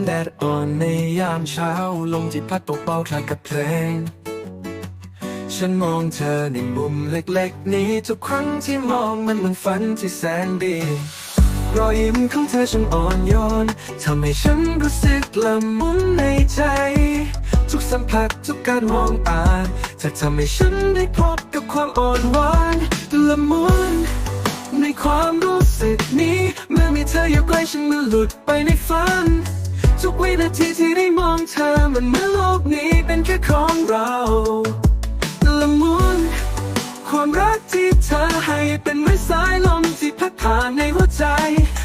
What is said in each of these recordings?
นแดดอ่อนในยามเช้า ลมที่พัดตกเบาคล้ายกับเพลง ฉันมองเธอในมุมเล็กๆ นี้ทุกครั้งที่มองมันเหมือนฝันที่แสนดี รอยยิ้มของเธอช่างอ่อนโยนทำให้ฉันรู้สึกละมุนในใจ ทุกสัมผัสทุกการมองตาเธอทำให้ฉันได้พบกับความอ่อนหวานละมุนในความรู้สึกนี้ เมื่อมีเธออยู่ใกล้ฉันมันหลุดไปในฝัน ทุกวินาทีที่ได้มองเธอมันเหมื่อนโลกนี้เป็นแค่ของเราละมุนความรักที่เธอให้เป็นเหมือนสายลมที่พัดผ่านในหัวใจ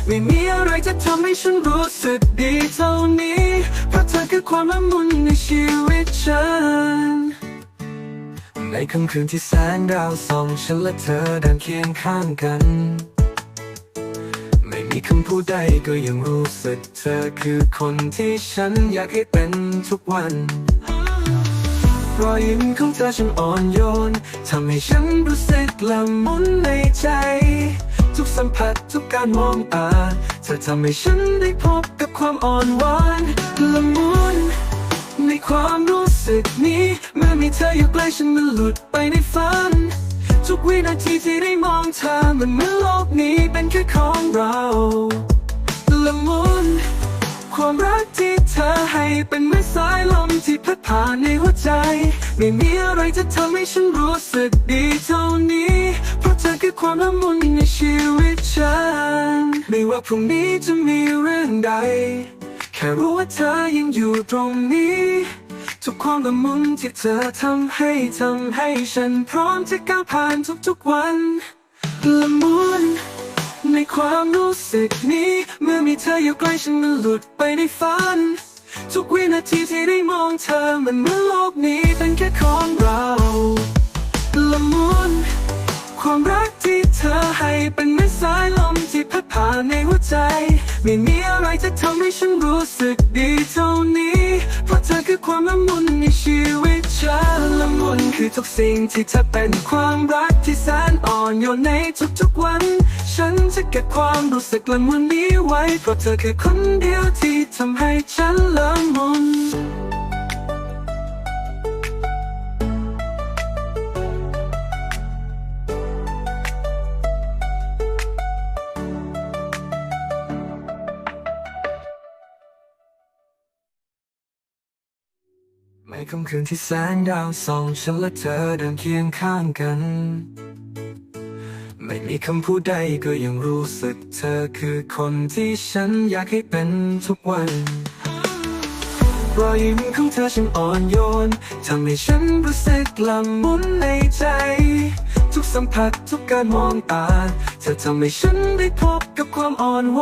ไม่มีอะไรจะทำให้ฉันรู้สึกดีเท่านี้ เพราะเธอคือความละมุนในชีวิตฉัน ในค่ำคืนที่แสงดาวส่องฉันและเธอเดินเคียงข้างกัน ไม่คำพูดใดก็ยังรู้สึกเธอคือคนที่ฉันอยากให้เป็นทุกวัน รอยยิ้มของเธอช่างอ่อนโยนทำให้ฉันรู้สึกละมุนในใจ ทุกสัมผัสทุกการมองตาเธอทำให้ฉันได้พบกับความอ่อนหวานละมุนในความรู้สึกนี้ เมื่อมีเธออยู่ใกล้ฉันมันหลุดไปในฝัน ทุกวินาทีที่ได้มองเธอมันเหมือนโลกนี้เป็นแค่ของ เราละมุนความรักที่เธอให้เป็นเหมือนสายลมที่พัดผ่านในหัวใจ ไม่มีอะไรจะทำให้ฉันรู้สึกดีเท่านี้ เพราะเธอคือความละมุนในชีวิตฉัน ไม่ว่าพรุ่งนี้จะมีเรื่องใด แค่รู้ว่าเธอยังอยู่ตรงนี้ทุกความละมุนที่เธอทำให้ทำให้ฉันพร้อมจะก้าวผ่านทุกๆวันละมุน ในความรู้สึกนี้ เมื่อมีเธออยู่ใกล้ฉันมันหลุดไปในฝัน ทุกวินาทีที่ได้มองเธอมันเหมือนโลกนี้เป็นแค่ของเราละมุนความรักที่เธอให้เป็นเหมือนสายลมที่พัดผ่านในหัวใจ ไม่มีอะไรจะทำให้ฉันรู้สึกดีเท่านี้ เพราะเธอคือความละมุนในชีวิตฉัน ละมุนคือทุกสิ่งที่เธอเป็นความรักที่แสนอ่อนโยนในทุกๆวัน ฉันจะเก็บความรู้สึกละมุนนี้ไว้ เพราะเธอคือคนเดียวที่ทำให้ฉัน ไม่ค่ำคืนที่แสงดาวส่องฉันและเธอเดินเคียงข้างกัน ไม่มีคำพูดใดก็ยังรู้สึกเธอคือคนที่ฉันอยากให้เป็นทุกวันรอยยิ้มของเธอช่างอ่อนโยนทำให้ฉันรู้สึกละมุนในใจ ทุกสัมผัสทุกการมองตาเธอทำให้ฉันได้พบกับความอ่อนหวาน